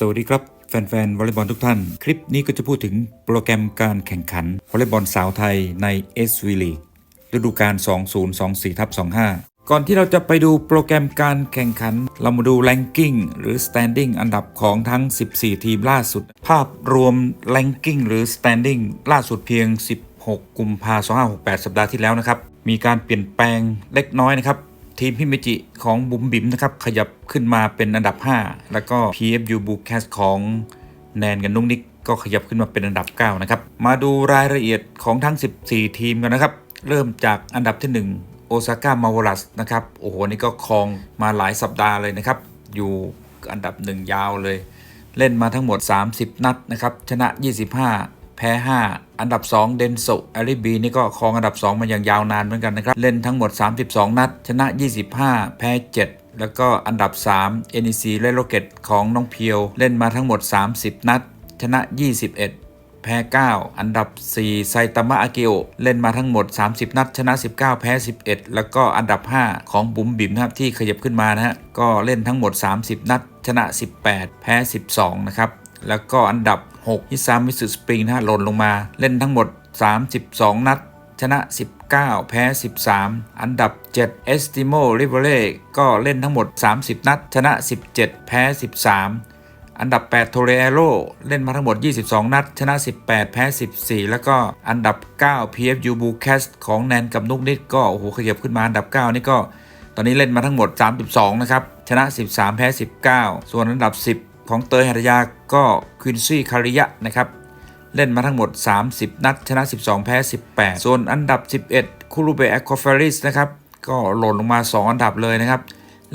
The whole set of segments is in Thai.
สวัสดีครับ แฟนๆวอลเลย์บอลทุกท่าน คลิปนี้ก็จะพูดถึงโปรแกรมการแข่งขันวอลเลย์บอลสาวไทยใน s v League ฤดูกาล 2024ทับ25 ก่อนที่เราจะไปดูโปรแกรมการแข่งขัน เรามาดู ranking หรือ standing อันดับของทั้ง 14 ทีมล่าสุด ภาพรวม ranking หรือ standing ล่าสุดเพียง 16 กุมภาพันธ์2568 สัปดาห์ที่แล้วนะครับ มีการเปลี่ยนแปลงเล็กน้อยนะครับ ทีมพิมเมจิของบุ๋มบิ๋มนะครับ ขยับขึ้นมาเป็นอันดั b 5แล้วก็ PFU b u c a s ของแนนกับนุ้งนิกก็ขยับขึ้นมาเป็นอันดับ 9 นะครับ มาดูรายละเอียดของทั้ง 14 ทีมกันนะครับ เริ่มจากอันดับที่ 1 โอซาก้ามาวรัสนะครับ โอ้โห นี่ก็ครองมาหลายสัปดาห์เลยนะครับ อยู่อันดับ 1 ยาวเลย เล่นมาทั้งหมด 30 นัดนะครับ ชนะ 25 แพ้ 5 อันดับ 2 เดนโซอาริบีนี่ก็ครองอันดับ 2 มาอย่างยาวนานเหมือนกันนะครับ เล่นทั้งหมด 32 นัด ชนะ 25 แพ้ 7 แล้วก็อันดับ 3 NEC เลโรเกตของน้องเพียว เล่นมาทั้งหมด 30 นัด ชนะ 21แพ้ 9 อันดับ 4 ไซตามะอากิโอเล่นมาทั้งหมด 30 นัด ชนะ 19 แพ้ 11 แล้วก็อันดับ 5 ของบุ๋มบิ๋มนะครับที่ขยับขึ้นมานะฮะ ก็เล่นทั้งหมด 30 นัด ชนะ 18 แพ้ 12 นะครับ แล้วก็อันดับ 6 ฮิซามิสุสปริงนะฮะหล่นลงมา เล่นทั้งหมด 32 นัด ชนะ 19 แพ้ 13 อันดับ 7 เอสติโมริเวเล่ก็เล่นทั้งหมด 30 นัด ชนะ 17 แพ้ 13อันดับ 8 โทเรโรเล่นมาทั้งหมด 22 นัด ชนะ 18 แพ้ 14 แล้วก็อันดับ 9 PFU b u c a s ของแนนกับนุกนิดก็ โอ้โห ขยับขึ้นมาอันดับ 9 นี่ก็ ตอนนี้เล่นมาทั้งหมด 32 นะครับ ชนะ 13 แพ้ 19 ส่วนอันดับ 10 ของเตยหัตถยาก็ควินซี่คาริยะนะครับเล่นมาทั้งหมด 30 นัด ชนะ 12 แพ้ 18 ส่วนอันดับ 11 คูรูเบแอคคอฟเฟริสนะครับก็หล่นลงมา 2 อันดับเลยนะครับ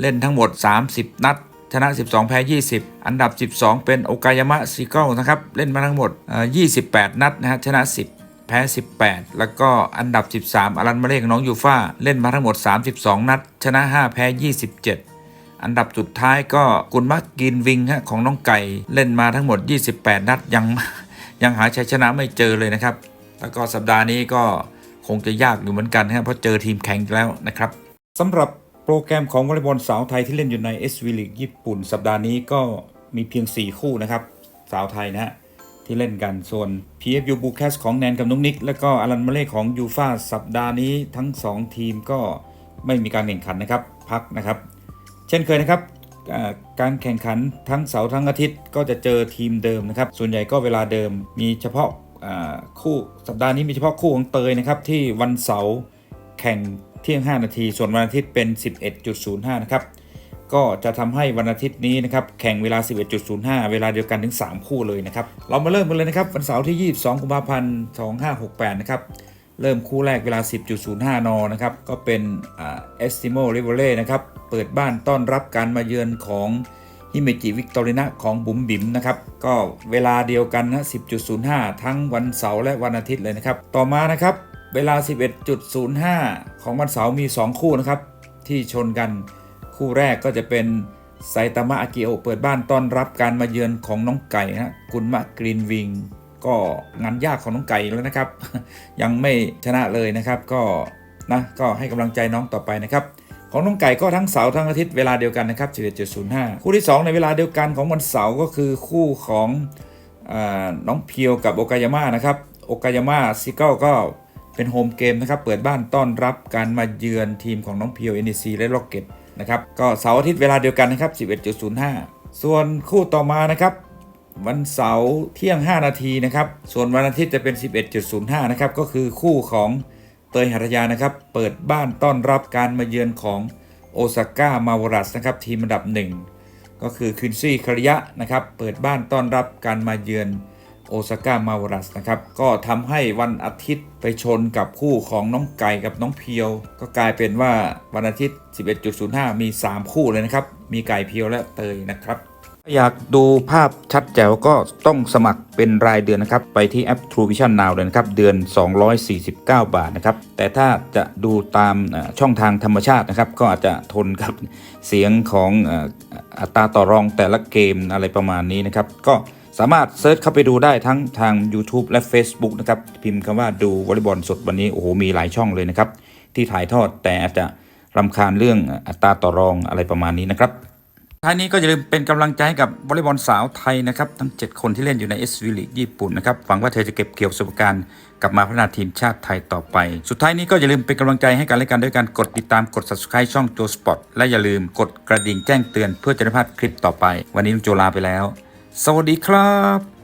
เล่นทั้งหมด 30 นัด ชนะ 12 แพ้ 20 อันดับ 12 เป็นโอกายามะซิเกิลนะครับ เล่นมาทั้งหมดเอ่อ28 นัดนะฮะชนะ 10 แพ้ 18 แล้วก็อันดับ 13อารันมาเลกน้องยูฟ่าเล่นมาทั้งหมด 32 นัด ชนะ 5 แพ้ 27 อันดับสุดท้ายก็กุนมักกินวิงฮะของน้องไก่เล่นมาทั้งหมด 28 นัดยังยังหาชัยชนะไม่เจอเลยนะครับ แล้วก็สัปดาห์นี้ก็คงจะยากอยู่เหมือนกันนะครับเพราะเจอทีมแข็งแล้วนะครับสำหรับโปรแกรมของวอลเลย์บอลสาวไทยที่เล่นอยู่ใน s v League ญี่ปุ่น สัปดาห์นี้ก็มีเพียง 4 คู่นะครับสาวไทยนะฮะที่เล่นกันส่วน PFU b u c a s ของแนนกับนุ้งนิก และก็อลันมาเล่ของยูฟาสัปดาห์นี้ทั้ง 2 ทีมก็ไม่มีการแข่งขันนะครับ พักนะครับ ช่นเคยนะครับการแข่งขันทั้งเสาร์ทั้งอาทิตย์ก็จะเจอทีมเดิมนะครับ ส่วนใหญ่ก็เวลาเดิมมีเฉพาะคู่สัปดาห์นี้มีเฉพาะคู่ของเตยนะครับที่วันเสาร์แข่งเที่ยง 5 นาที ส่วนวันอาทิตย์เป็น 11.05 นะครับ ก็จะทำให้วันอาทิตย์นี้นะครับแข่งเวลา 11.05 เวลาเดียวกันถึง 3 คู่เลยนะครับ เรามาเริ่มกันเลยนะครับวันเสาร์ที่ 22 กุมภาพันธ์ 2568 นะครับ เริ่มคู่แรกเวลา 10.05 น นะครับ ก็เป็นเอสติโมริเวเล่นะครับ เปิดบ้านต้อนรับการมาเยือนของฮิเมจิวิกตอรินะของบุ๋มบิ๋มนะครับ ก็เวลาเดียวกันนะ 10.05 ทั้งวันเสาร์และวันอาทิตย์เลยนะครับ ต่อมานะครับ เวลา 11.05 ของวันเสาร์มี 2 คู่นะครับ ที่ชนกันคู่แรกก็จะเป็นไซตามะอากิโอเปิดบ้านต้อนรับการมาเยือนของน้องไก่นะกุนมะกรีนวิง ก็งานยากของน้องไก่แล้วนะครับ ยังไม่ชนะเลยนะครับ ก็นะก็ให้กำลังใจน้องต่อไปนะครับของน้องไก่ก็ทั้งเสาร์ทั้งอาทิตย์เวลาเดียวกันนะครับ11.05 คู่ที่ 2 ในเวลาเดียวกันของวันเสาร์ก็คือคู่ของอน้องเพียวกับโอกายาม่านะครับโอกายาม่าซิเกิลก็เป็นโฮมเกมนะครับ เปิดบ้านต้อนรับการมาเยือนทีมของน้องเพียว NEC และล็อกเก็ตนะครับ ก็เสาร์อาทิตย์เวลาเดียวกันนะครับ 11.05 ส่วนคู่ต่อมานะครับ วันเสาร์เที่ยง 5 นาทีนะครับ ส่วนวันอาทิตย์จะเป็น 11.05 นะครับ ก็คือคู่ของเตยหัตถยานะครับ เปิดบ้านต้อนรับการมาเยือนของโอซาก้ามาวรัสนะครับ ทีมอันดับ 1 ก็คือคินซี่คาริยะนะครับ เปิดบ้านต้อนรับการมาเยือนโอซาก้ามาวรัสนะครับ ก็ทำให้วันอาทิตย์ไปชนกับคู่ของน้องไก่กับน้องเพียว ก็กลายเป็นว่าวันอาทิตย์ 11.05 มี 3 คู่เลยนะครับ มีไก่เพียวและเตยนะครับ อยากดูภาพชัดแจ๋วก็ต้องสมัครเป็นรายเดือนนะครับ ไปที่แอป True Vision Now เลยนะครับ เดือน 249 บาทนะครับ แต่ถ้าจะดูตามช่องทางธรรมชาตินะครับ ก็อาจจะทนกับเสียงของอัตราต่อรองแต่ละเกมอะไรประมาณนี้นะครับ ก็สามารถเซิร์ชเข้าไปดูได้ทั้งทาง YouTube และ Facebook นะครับ พิมพ์คำว่าดูวอลเลย์บอลสดวันนี้โอ้โหมีหลายช่องเลยนะครับ ที่ถ่ายทอดแต่อาจจะรำคาญเรื่องอัตราต่อรองอะไรประมาณนี้นะครับ ท้ายนี้ก็อย่าลืมเป็นกำลังใจให้กับวอลเลย์บอลสาวไทยนะครับ ทั้ง 7 คนที่เล่นอยู่ใน s อ League ญี่ปุ่นนะครับหวังว่าเธอจะเก็บเกี่ยวประสบการณ์กลับมาพัฒนาทีมชาติไทยต่อไป สุดท้ายนี้ก็อย่าลืมเป็นกำลังใจให้กันและกันด้วยการกดติดตามกด subscribe ช่องโจสปอร์ตและอย่าลืมกดกระดิ่งแจ้งเตือนเพื่อจะได้พลาดคลิปต่อไป วันนี้ลุงโจลาไปแล้ว สวัสดีครับ